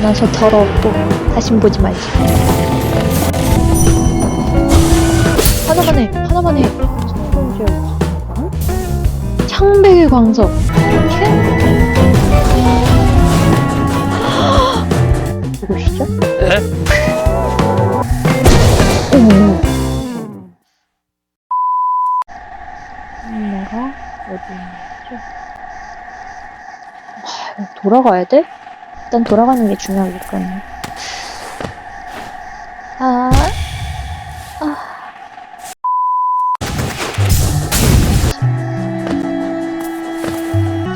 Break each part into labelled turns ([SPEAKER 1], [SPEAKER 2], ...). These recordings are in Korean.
[SPEAKER 1] 만나서 더럽고 다신 보지 말자. 하나만 해, 하나만 해. 성공지역. 응? 창백의 광석. 이렇게? 어머. 내가 어디 있지? 돌아가야 돼? 일단 돌아가는 게 중요하니까요. 아, 아.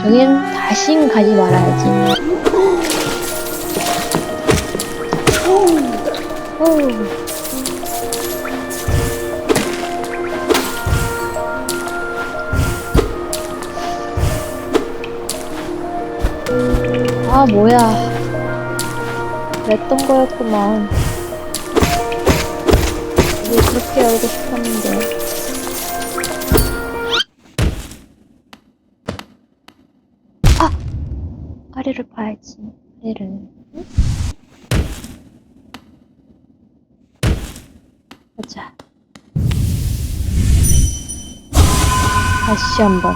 [SPEAKER 1] 저긴 다신 가지 말아야지. 오. 아, 뭐야. 그랬던 거였구만. 이게 그렇게 알고 싶었는데. 아! 아래를 봐야지. 아래를. 응? 보자. 다시 한 번.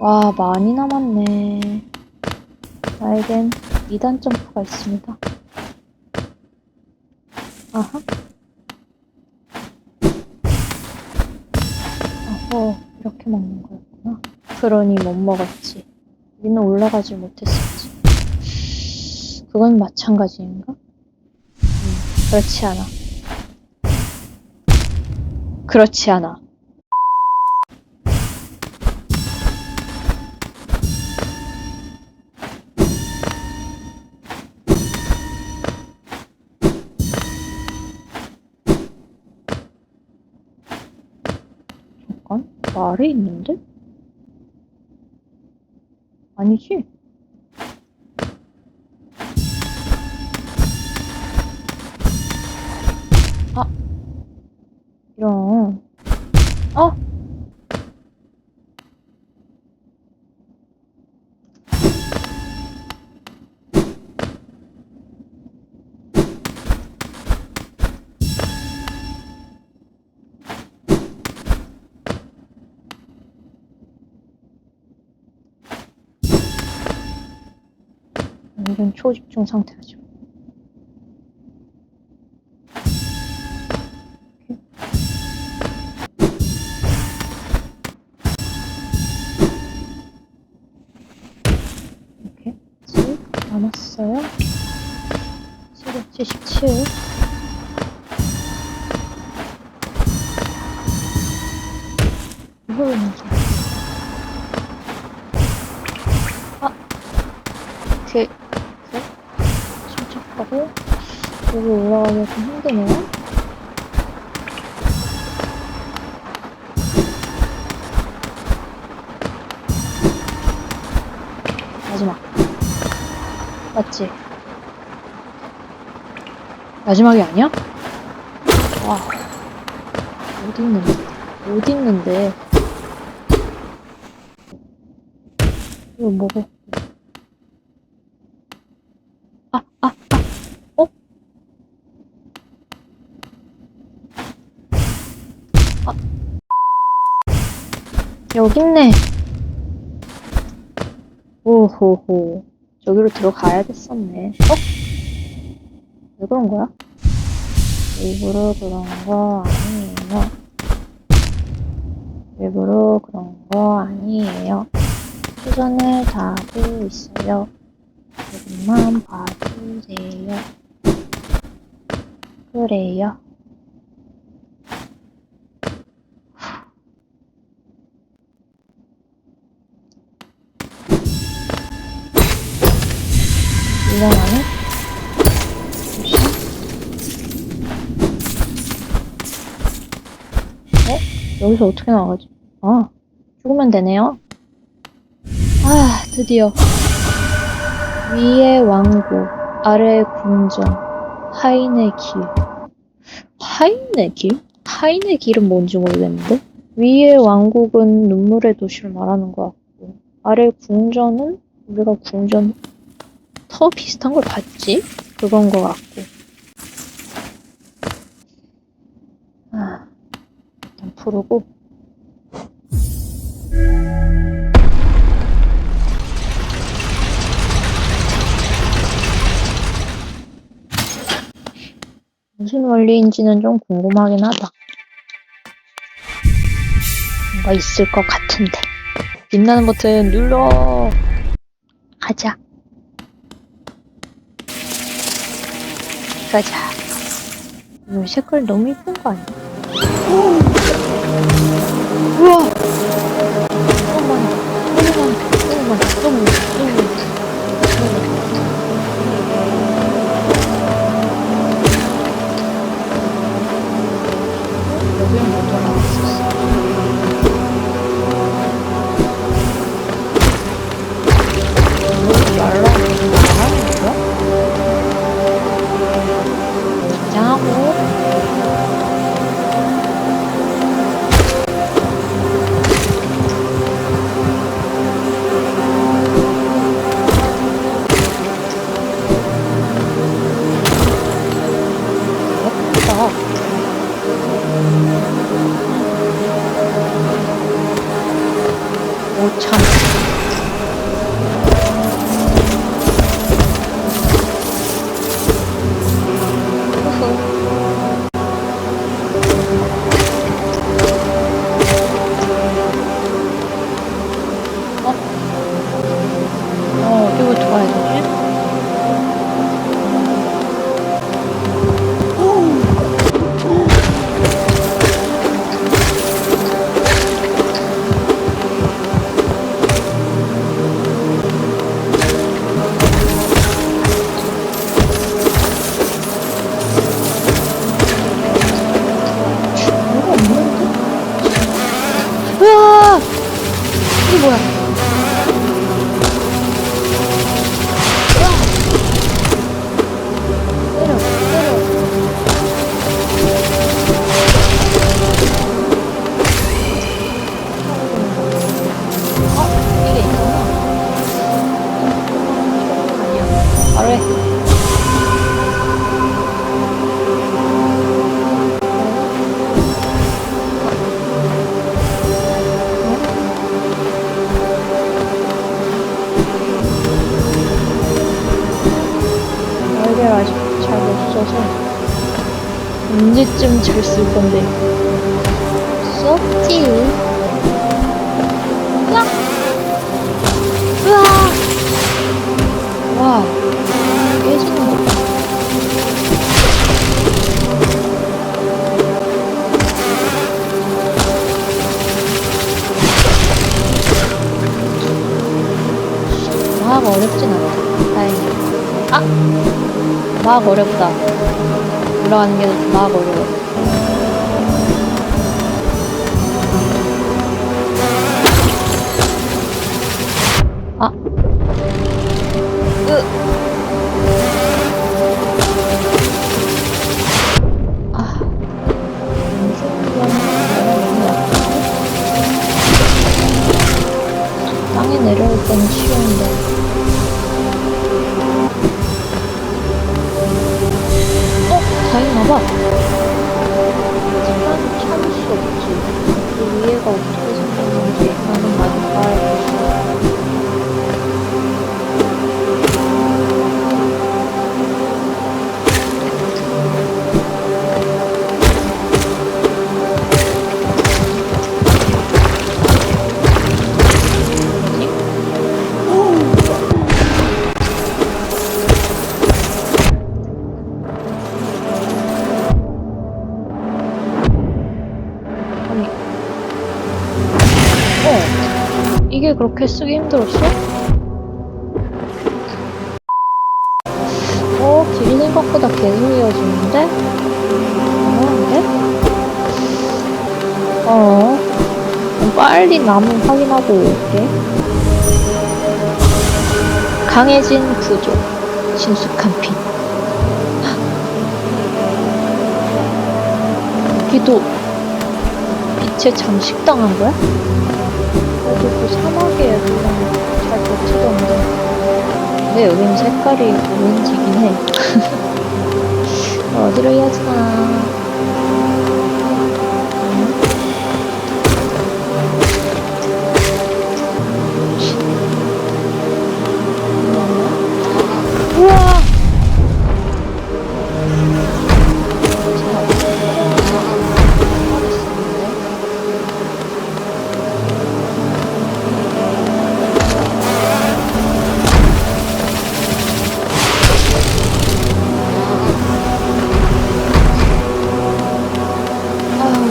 [SPEAKER 1] 와, 많이 남았네. 나에겐 2단 점프가 있습니다. 아하. 어허, 이렇게 먹는 거였구나. 그러니 못 먹었지. 우리는 올라가지 못했었지. 그건 마찬가지인가? 음, 그렇지 않아. 그렇지 않아. 잠깐, 말에 있는데? 아니지? 아, 이런. 어? 초집중 상태죠. 이렇게. 7 남았어요. 777 이걸 먼저. 아. 침착 하고 여기 올라가기가 좀 힘드네요. 마지막. 맞지? 마지막이 아니야? 와. 어디 있는데? 이거 먹어. 아, 아, 아. 어? 아. 여기 있네. 오호호. 저기로 들어가야 됐었네. 어? 왜 그런 거야? 일부러 그런 거 아니에요. 일부러 그런 거 아니에요. 최선을 다하고 있어요. 조금만 봐주세요. 그래요. 이런 안에 조심. 어? 여기서 어떻게 나가지? 아, 죽으면 되네요. 아, 드디어. 위의 왕국, 아래의 궁전, 하인의 길. 하인의 길? 하인의 길은 뭔지 모르겠는데? 위의 왕국은 눈물의 도시를 말하는 것 같고, 아래 궁전은 우리가 궁전 더 비슷한 걸 봤지? 그건 거 같고. 아, 일단 풀고. 무슨 원리인지는 좀 궁금하긴 하다. 뭔가 있을 것 같은데. 빛나는 버튼 눌러! 가자. 가자. 이 색깔 너무 이쁜 거 아니야? 오 쓸 건데. 썼지 으악 으악 와. 깨지는 거 막 어렵진 않아. 다행히. 아! 막 어렵다. 올라가는 게 막 어려워. 그렇게 쓰기 힘들었어? 어, 길이 생각보다 계속 이어지는데? 이상한데? 어. 빨리 나무 확인하고 올게. 강해진 구조. 친숙한 빛. 여기도 빛에 잠식당한 거야? 사막에 잘 버티던데 근데 여기는 색깔이 오렌지긴 해. 어디로 하나?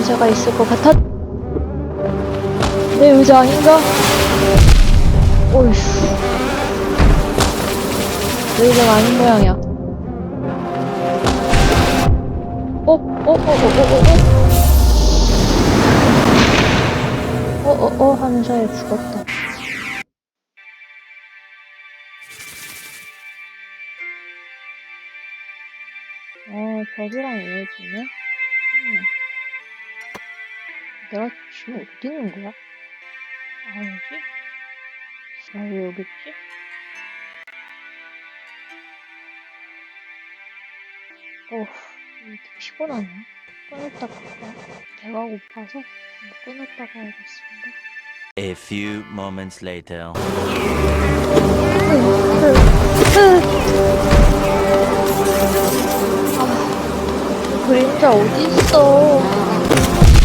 [SPEAKER 1] 의자가 있을 것 같아. 내 의자 아닌가? 오이씨. 내 의자가 아닌 모양이야. 어, 어, 어, 어, 어, 어, 어. 어, 어, 어 하면서 애 죽었다. 어, 저기랑 이어지네? 응. 내가 지금 어디 있는 거야? 아, 뭐지? 나 왜 여기 있지? 어후, 이렇게 피곤하네. 끊었다 갈까? 배가 고파서 뭐 끊었다 가야겠습니다.
[SPEAKER 2] A few moments later.
[SPEAKER 1] 아, 그림자 어딨어?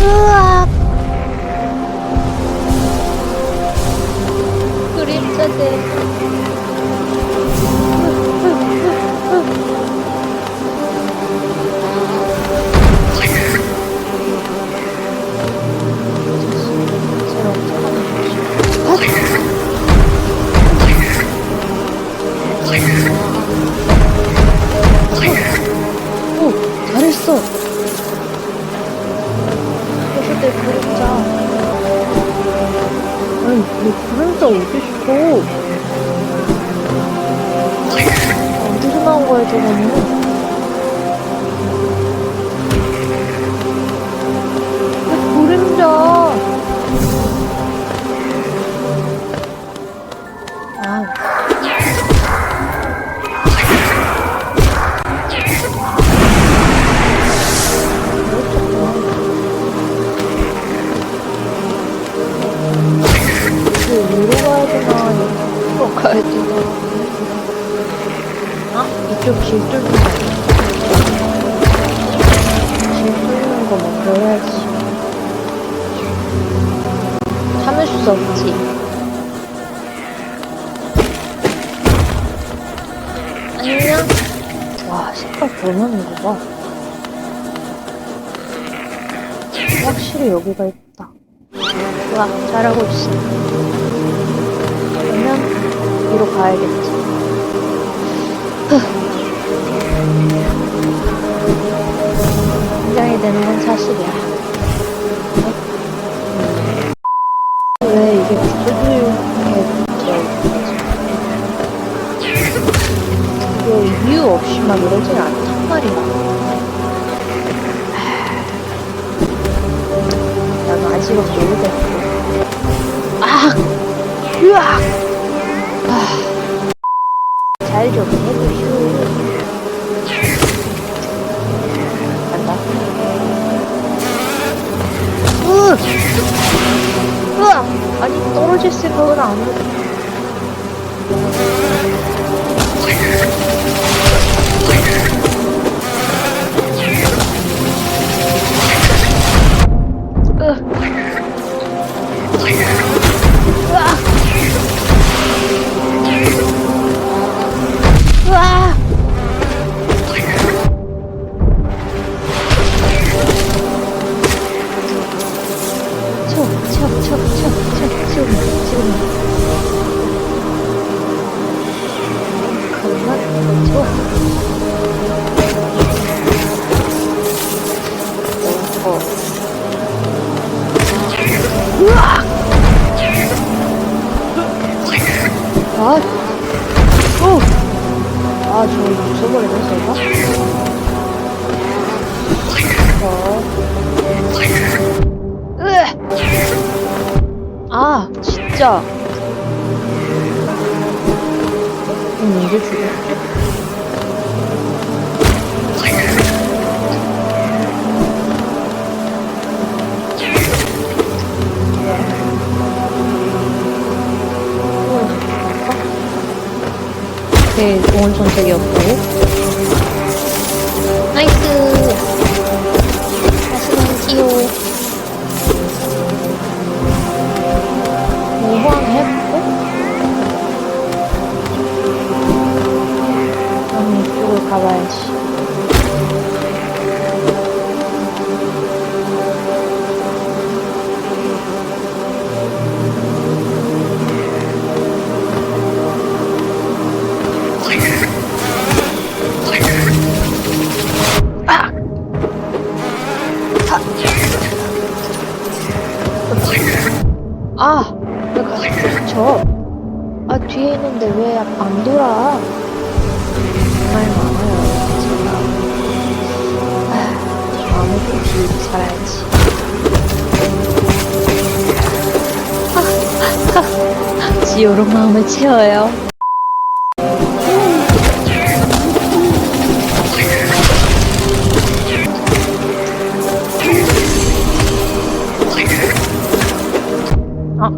[SPEAKER 1] 으악! 그림자들. 오, 잘했어. 그림자. 아니, 내 그림자 어딨어? 어디서 나온 거야, 저거는? 내 그림자. 되나, 이쪽으로 가야 되나. 아? 이쪽 길 뚫는 거. 길 뚫는 거 먼저 해야지. 참을 수 없지. 안녕? 와, 색깔 변하는 거 봐. 확실히 여기가 있다. 좋아, 잘하고 있어. 위로 가야겠지. 긴장이 되는 건 사실이야. 어? 왜 이게 들어있지? 이게 이유 없이 막 이러진 않단 말이야. 난 아직은 모르겠고. 아! 으악! 아니, 떨어질 생각은 안 해. Oh. 마음을 채워요. 아,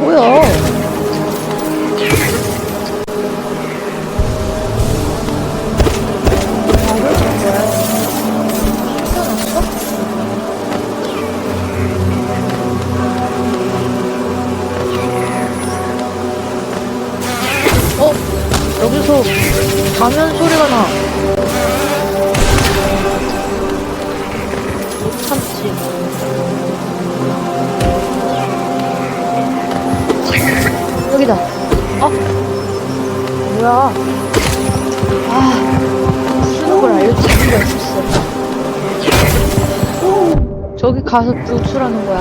[SPEAKER 1] 뭐야? 저기 가서 구출하는 거야.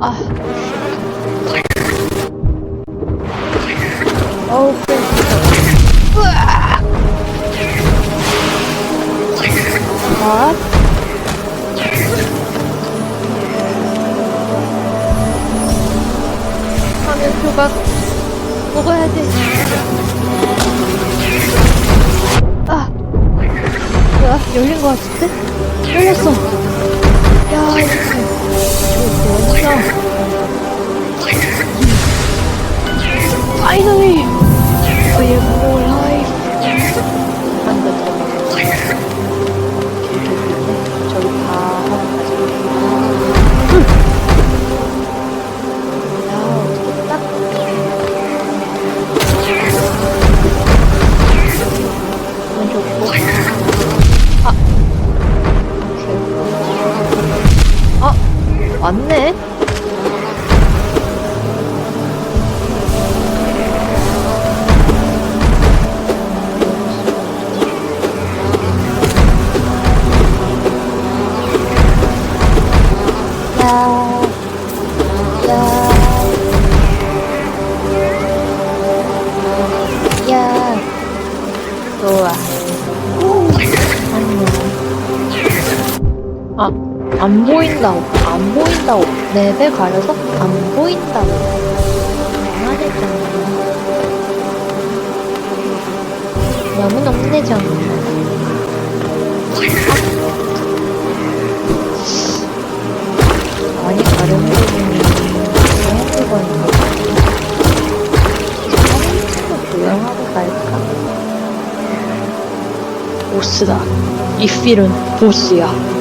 [SPEAKER 1] 아. 것 같은데? 열렸어. 아, 안 보인다고, 안 보인다고. 맵에 가려서 안 보인다고. 말했잖아. 너무 너무내잖아. 많이 다른 부분이 조용해보니까 조금 조용하고 갈까? 보스다. 이 필은 보스야.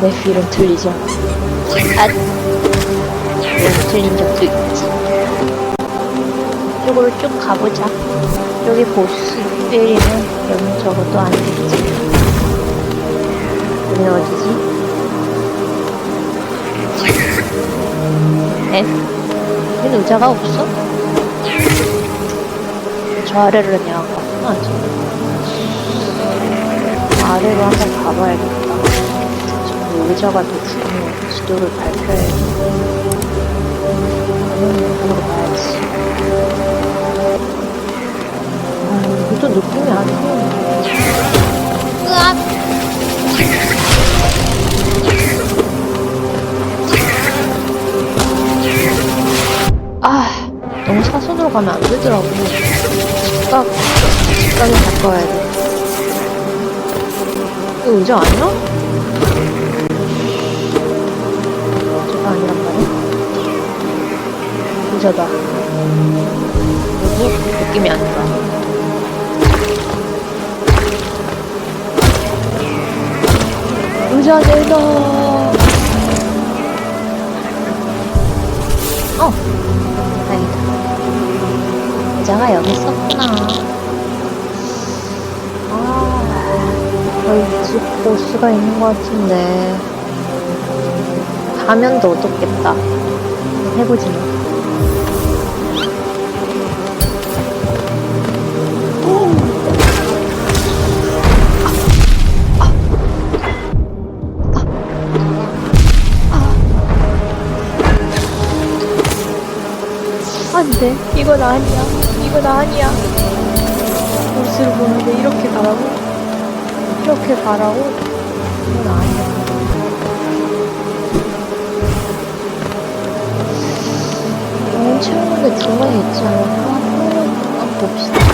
[SPEAKER 1] 내 틀리지 않아. 아, 내 틀린 적도 있지. 이쪽으로 쭉 가보자. 여기 보스 필이면 여긴 적어도 안 되지. 여긴 어디지? 에? 여긴 의자가 없어? 저 아래로 그냥 갔구나, 지금. 아래로 한번 가봐야겠다. 의자가 더 중요해. 지도를 발표해야지. 음, 이쪽으로 가야지. 아, 여기도 느낌이 아주. 으악! 딴데 가면 안 되더라고. 집값, 집값을 바꿔야 돼. 이거 의자 아니야? 의자다. 그리고 느낌이 아니다. 의자 내놔. 어, 다행이다. 의자가 여기 있었구나. 아, 저희 집 보스가 있는 것 같은데. 가면 더 어둡겠다. 해보지 뭐. 안 돼. 이건 아니야. 이건 아니야. 보스를 보는데 이렇게 가라고? 이렇게 가라고? 이건 아니야. 영혼 채우는데 들어가 있지 않을까? 한번 봅시다.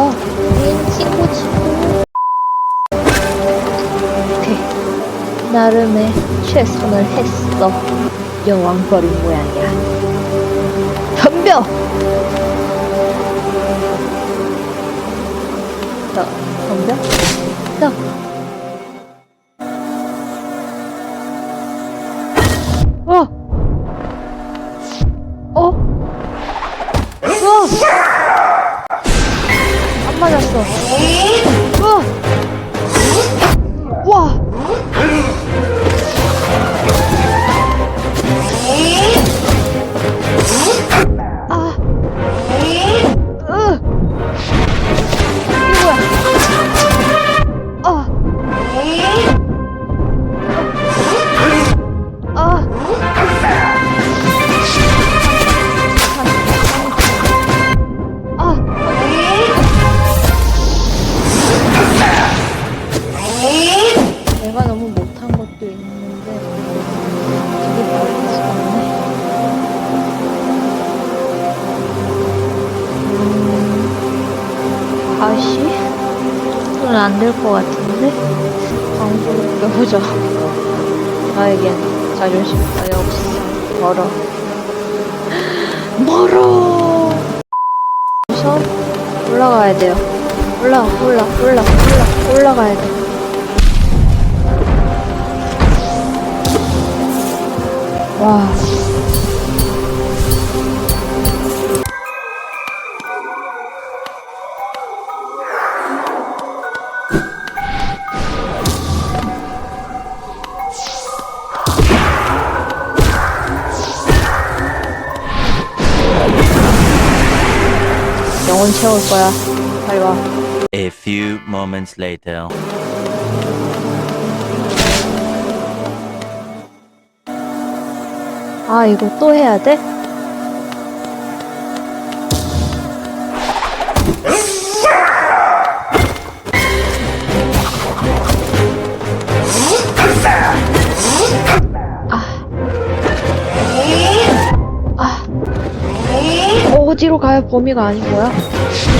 [SPEAKER 1] 어 우린 친구 친구 오케이 나름의 최선을 했어 여왕벌인 모양이야 덤벼 너, 덤벼? 너. 것 같은데? 방구를 껴보자. 나에겐 자존심 따위 없어. 멀어. 멀어! 우선 올라가야 돼요. 올라, 올라, 올라, 올라, 올라가야 돼. 와. 영혼 채울 거야. 빨리 와.
[SPEAKER 2] A few moments later.
[SPEAKER 1] 아, 이거 또 해야 돼? 아. 가야 범위가 아닌 거야?